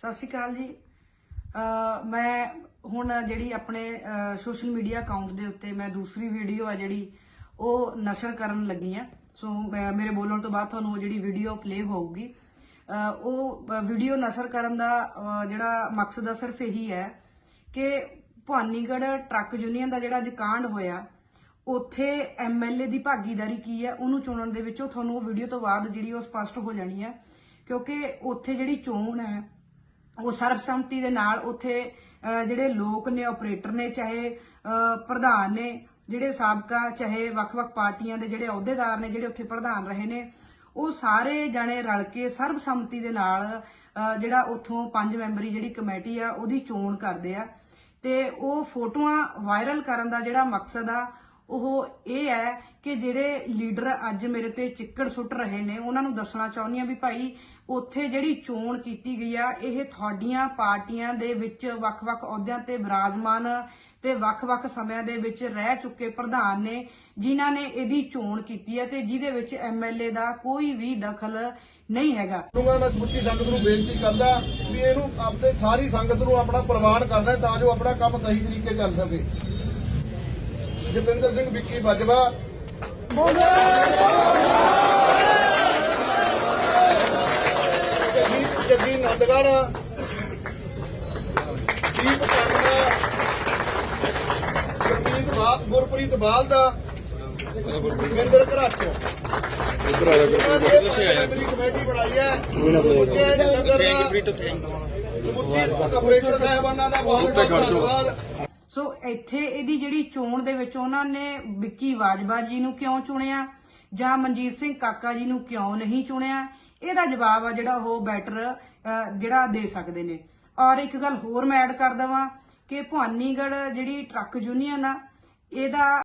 ਸਤਿ ਸ਼੍ਰੀ ਅਕਾਲ ਜੀ। ਮੈਂ ਹੁਣ ਜਿਹੜੀ ਆਪਣੇ ਸੋਸ਼ਲ ਮੀਡੀਆ ਅਕਾਊਂਟ ਦੇ ਉੱਤੇ ਮੈਂ ਦੂਸਰੀ ਵੀਡੀਓ ਆ ਜਿਹੜੀ, ਉਹ ਨਸ਼ਰ ਕਰਨ ਲੱਗੀ ਆ। ਸੋ ਮੈਂ- ਮੇਰੇ ਬੋਲਣ ਤੋਂ ਬਾਅਦ ਤੁਹਾਨੂੰ ਉਹ ਜਿਹੜੀ ਵੀਡੀਓ ਪਲੇ ਹੋਊਗੀ। ਉਹ ਵੀਡੀਓ ਨਸ਼ਰ ਕਰਨ ਦਾ ਜਿਹੜਾ ਮਕਸਦ ਆ ਸਿਰਫ ਇਹੀ ਹੈ ਕਿ ਭਵਾਨੀਗੜ੍ਹ ਟਰੱਕ ਯੂਨੀਅਨ ਦਾ ਜਿਹੜਾ ਅੱਜ ਕਾਂਡ ਹੋਇਆ, ਉੱਥੇ ਐਮਐਲਏ ਦੀ ਭਾਗੀਦਾਰੀ ਕੀ ਹੈ ਉਹਨੂੰ ਚੁਣਨ ਦੇ ਵਿੱਚ ਉਹ ਤੁਹਾਨੂੰ ਉਹ ਵੀਡੀਓ ਤੋਂ ਬਾਅਦ ਜਿਹੜੀ ਉਹ ਸਪਸ਼ਟ ਹੋ ਜਾਣੀ ਹੈ ਕਿਉਂਕਿ ਉੱਥੇ ਜਿਹੜੀ ਚੋਣ ਹੈ ਉਹ ਸਰਬਸੰਮਤੀ ਦੇ ਨਾਲ ਉੱਥੇ ਜਿਹੜੇ ਲੋਕ ਨੇ ਆਪਰੇਟਰ ਨੇ, ਚਾਹੇ ਪ੍ਰਧਾਨ ਨੇ, ਜਿਹੜੇ ਸਾਬਕਾ, ਚਾਹੇ ਵੱਖ-ਵੱਖ ਪਾਰਟੀਆਂ ਦੇ ਜਿਹੜੇ ਅਹੁਦੇਦਾਰ ਨੇ, ਜਿਹੜੇ ਉੱਥੇ ਪ੍ਰਧਾਨ ਰਹੇ ਨੇ, ਉਹ ਸਾਰੇ ਜਣੇ ਰਲ ਕੇ ਸਰਬਸੰਮਤੀ ਦੇ ਨਾਲ ਜਿਹੜਾ ਉੱਥੋਂ ਪੰਜ ਮੈਂਬਰੀ ਜਿਹੜੀ ਕਮੇਟੀ ਆ, ਉਹਦੀ ਚੋਣ ਕਰਦੇ ਆ। ਤੇ ਉਹ ਫੋਟੋਆਂ ਵਾਇਰਲ ਕਰਨ ਦਾ ਜਿਹੜਾ ਮਕਸਦ ਆ ਉਹ ਇਹ ਹੈ ਕਿ ਜਿਹੜੇ ਲੀਡਰ ਅੱਜ ਮੇਰੇ ਤੇ ਚਿੱਕੜ ਸੁੱਟ ਰਹੇ ਨੇ, ਉਹਨਾਂ ਨੂੰ ਦੱਸਣਾ ਚਾਹੁੰਦੀ ਆ ਵੀ ਭਾਈ ਉੱਥੇ ਜਿਹੜੀ ਚੋਣ ਕੀਤੀ ਗਈ ਆ, ਇਹ ਤੁਹਾਡੀਆਂ ਪਾਰਟੀਆਂ ਦੇ ਵਿੱਚ ਵੱਖ-ਵੱਖ ਅਹੁਦਿਆਂ ਤੇ ਵਿਰਾਜਮਾਨ ਤੇ ਵੱਖ-ਵੱਖ ਸਮਿਆਂ ਦੇ ਵਿੱਚ ਰਹਿ ਚੁੱਕੇ ਪ੍ਰਧਾਨ ਨੇ, ਜਿਨ੍ਹਾਂ ਨੇ ਇਹਦੀ ਚੋਣ ਕੀਤੀ ਹੈ ਤੇ ਜਿਹਦੇ ਵਿੱਚ ਐਮਐਲਏ ਦਾ ਕੋਈ ਵੀ ਦਖਲ ਨਹੀਂ ਹੈਗਾ। ਕਰੂੰਗਾ ਮੈਂ ਸਮੁੱਚੀ ਸੰਗਤ ਨੂੰ ਬੇਨਤੀ ਕਰਦਾ ਵੀ ਇਹਨੂੰ ਆਪਣੇ ਸਾਰੀ ਸੰਗਤ ਨੂੰ ਆਪਣਾ ਪ੍ਰਵਾਨ ਕਰਨਾ ਤਾਂ ਜੋ ਆਪਣਾ ਕੰਮ ਸਹੀ ਤਰੀਕੇ ਚੱਲ ਸਕੇ। ਜਤਿੰਦਰ ਸਿੰਘ ਵਿੱਕੀ ਬਾਜਵਾ ਜੱਗੀ ਜੱਗੀ ਨੰਦਗੜ ਦੀਪ ਕੰਨਾ ਗੁਰਪ੍ਰੀਤ ਬਾਲ ਗੁਰਪ੍ਰੀਤ ਬਾਲ ਦਾ ਗੁਰਵਿੰਦਰ ਘਰਾਚੋਂ ਇਹਨਾਂ ਨੇ ਇਹ ਕਮੇਟੀ ਬਣਾਈ ਹੈ ਨਗਰ ਦਾ ਸਮੁੱਚੀ ਸਾਹਿਬਾਨਾਂ ਦਾ ਬਹੁਤ ਬਹੁਤ ਧੰਨਵਾਦ ਸੋ ਇੱਥੇ ਇਹਦੀ ਜਿਹੜੀ ਚੋਣ ਦੇ ਵਿੱਚ ਉਹਨਾਂ ਨੇ ਵਿੱਕੀ ਬਾਜਵਾ ਜੀ ਨੂੰ ਕਿਉਂ ਚੁਣਿਆ? ਜਾਂ ਮਨਜੀਤ ਸਿੰਘ ਕਾਕਾ ਜੀ ਨੂੰ ਕਿਉਂ ਨਹੀਂ ਚੁਣਿਆ? ਇਹਦਾ ਜਵਾਬ ਆ ਜਿਹੜਾ ਉਹ ਬੈਟਰ ਜਿਹੜਾ ਦੇ ਸਕਦੇ ਨੇ। ਔਰ ਇੱਕ ਗੱਲ ਹੋਰ ਮੈਂ ਐਡ ਕਰ ਦਵਾਂ ਕਿ ਭਵਾਨੀਗੜ੍ਹ ਜਿਹੜੀ ਟਰੱਕ ਯੂਨੀਅਨ ਆ, ਇਹਦਾ